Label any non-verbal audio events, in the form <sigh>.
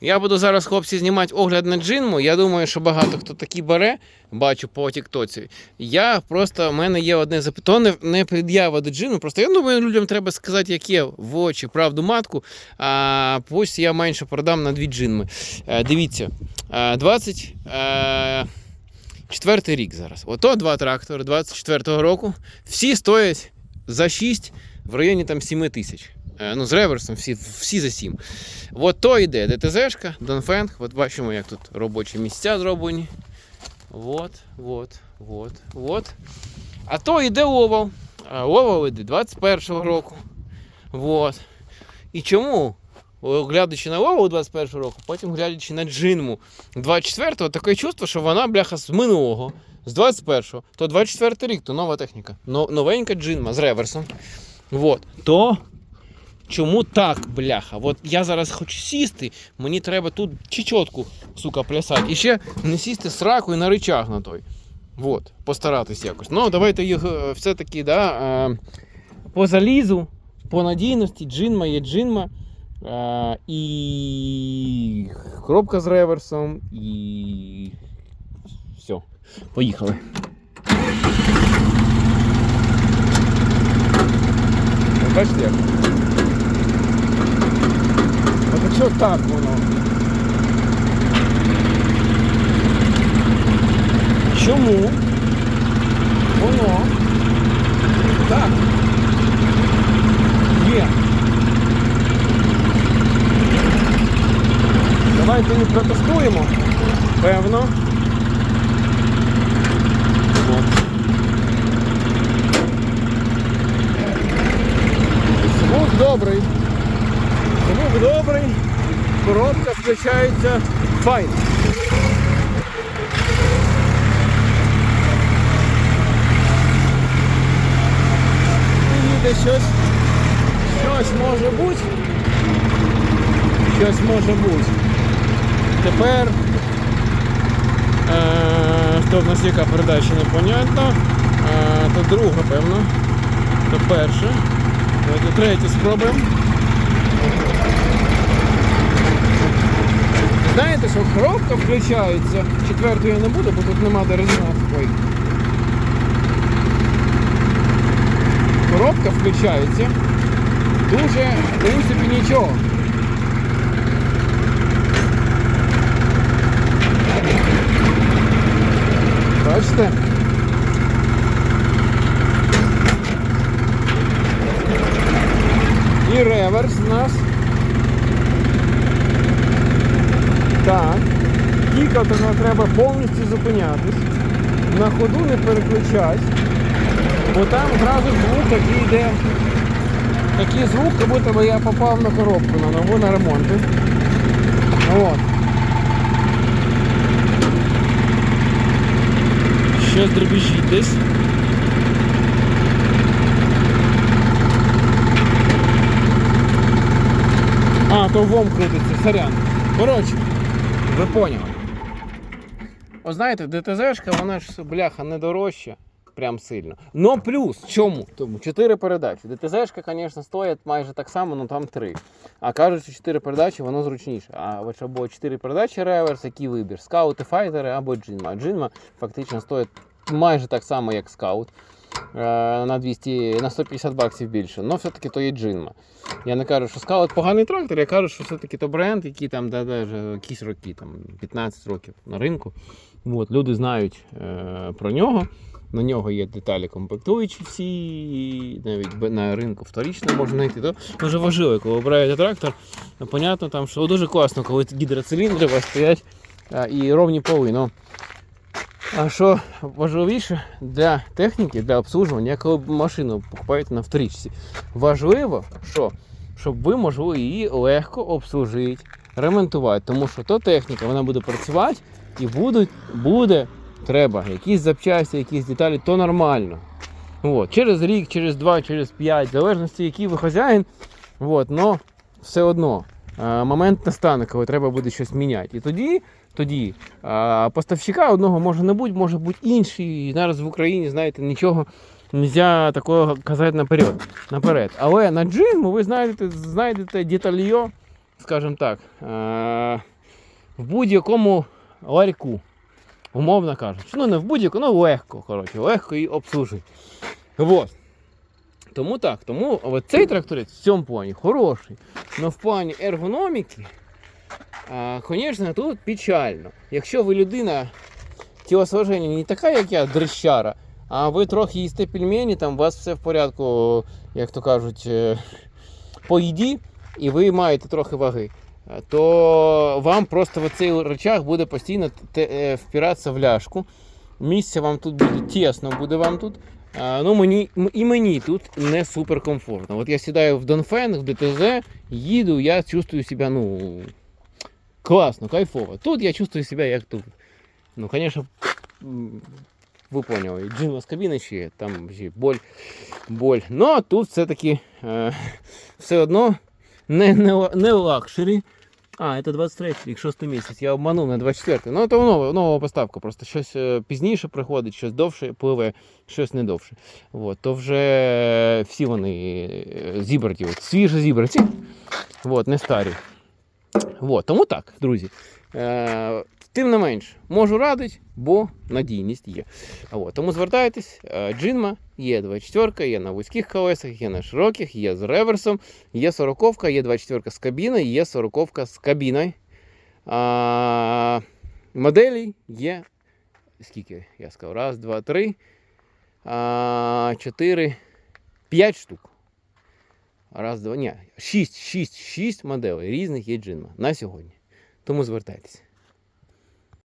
Я буду зараз, хлопці, знімати огляд на джинму. Я думаю, що багато хто такі бере, бачу по тіктоці. Я просто, в мене є одне запитання, не пред'ява до джину. Просто я думаю, людям треба сказати, як є в очі правду матку. А пусть я менше продам на дві джинми. Е, дивіться, е, 20. Е, Четвертий рік зараз. Ото два трактори 24-го року. Всі стоять за 6 в районі там 7 тисяч. Е, Ну, з реверсом всі, всі за 7. От то йде ДТЗшка, Донфенг. От бачимо, як тут робочі місця зроблені. От, от, от, от. А то йде Овал. А Овал йде 21-го року. От. І чому? Глядячи на Овал 21-го року, потім глядячи на Джинму 24-го, таке чувство, що вона, бляха, з минулого, з 21-го, то 24-й рік, то нова техніка. Но, новенька джинма з реверсом. Вот. То чому так, бляха? От я зараз хочу сісти, мені треба тут чечотку, сука, плясати. І ще не сісти сракою на рычаг на той. Вот, постаратись якось. Ну, давайте їх е, все-таки, да, е, по залізу, по надійності, джинма є джинма. Е, і коробка з реверсом, і все. Поїхали. Бачите От якщо так воно. Чому воно так є? Давайте її протестуємо. Певно. Звук добрий. Добрий. Коробка включається файн. Їде щось. Щось може бути. Щось може бути. Тепер. Е, хто в нас яка передача непонятно. Е, то друга, певно. То перша. Давайте третю спробуємо. Знаєте, що коробка включається. Четверту я не буду, бо тут нема де резонансу. Ой. Коробка включається. Дуже, в принципі, нічого. Тікати нам треба повністю зупинятись. На ходу не переключать. Бо там одразу звук такий йде. Такий звук, як будто би я попав на коробку на нову на ремонти. От. Щось дребіжить десь. А, то вом крутиться, сорян. Коротше, ви поняли. О, знаєте, ДТЗшка, вона ж бляха не дорожча. Прям сильно. Но плюс, чому? Тому 4 передачі. ДТЗшка, звісно, стоїть майже так само, але там 3. А кажуть, що 4 передачі, воно зручніше. А от або 4 передачі реверс, який вибір? Скаути, файтери або джинма. Джинма фактично стоїть майже так само, як скаут. Е, На 200, на 150 баксів більше. але все-таки то є джинма. Я не кажу, що скаут поганий трактор, я кажу, що все-таки то бренд, який там да, да, вже якісь роки, там 15 років на ринку. От, люди знають е, про нього. На нього є деталі комплектуючі всі, навіть на ринку вторічно можна знайти. То дуже важливо, коли обираєте трактор. ну, Понятно, там, що дуже класно, коли гідроциліндри у вас стоять а, і ровні поли. Ну, а що важливіше для техніки, для обслуговування, коли машину покупаєте на вторічці, важливо, що, щоб ви могли її легко обслужити, ремонтувати. Тому що то техніка вона буде працювати і будуть, буде треба якісь запчасті, якісь деталі, то нормально. От. Через рік, через два, через п'ять, в залежності, який ви хазяїн, но все одно е, момент настане, коли треба буде щось міняти. І тоді, тоді поставщика одного може не бути, може бути інший. І зараз в Україні, знаєте, нічого не можна такого казати наперед. наперед. Але на джинму ви знайдете, знайдете детальйо скажімо так, в будь-якому ларьку, умовно кажучи. Ну, не в будь-якому, ну легко, коротше, легко і обслужити. Вот. Тому так, тому цей тракторець в цьому плані хороший. але в плані ергономіки, звісно, тут печально. Якщо ви людина тілосложення не така, як я, дрищара, а ви трохи їсте пельмені, там у вас все в порядку, як то кажуть, е, по їді, і ви маєте трохи ваги, е, то вам просто в цей речах буде постійно е, впиратися в ляшку. Місця вам тут буде тісно, буде вам тут. Ну, мені, і мені тут не супер комфортно. От я сідаю в Донфен, в ДТЗ, їду, я чувствую себе, ну, класно, кайфово. Тут я чувствую себе як тут. Ну, м, ви поняли, джинва з кабіни ще, там ще боль, боль. Ну, тут все-таки е, <laughs> все одно не, не, не лакшері. А, це 23 рік, 6 місяць. Я обманув на 24. Ну, це нова, нова поставка. Просто щось е, пізніше приходить, щось довше пливе, щось не довше. От, то вже всі вони е, зібраті, от, свіжі зібраті, от, не старі. От, тому так, друзі. Е, тим не менш, можу радити, бо надійність є. От, тому звертайтесь, е, джинма є 24, є на вузьких колесах, є на широких, є з реверсом, є 40, є 24 з кабіною, є 40 з кабіною. А, моделей є. Скільки я сказав? Раз, два, три, а, чотири, п'ять штук. Раз, два, ні, шість, шість, шість моделей різних є джинма на сьогодні. Тому звертайтеся.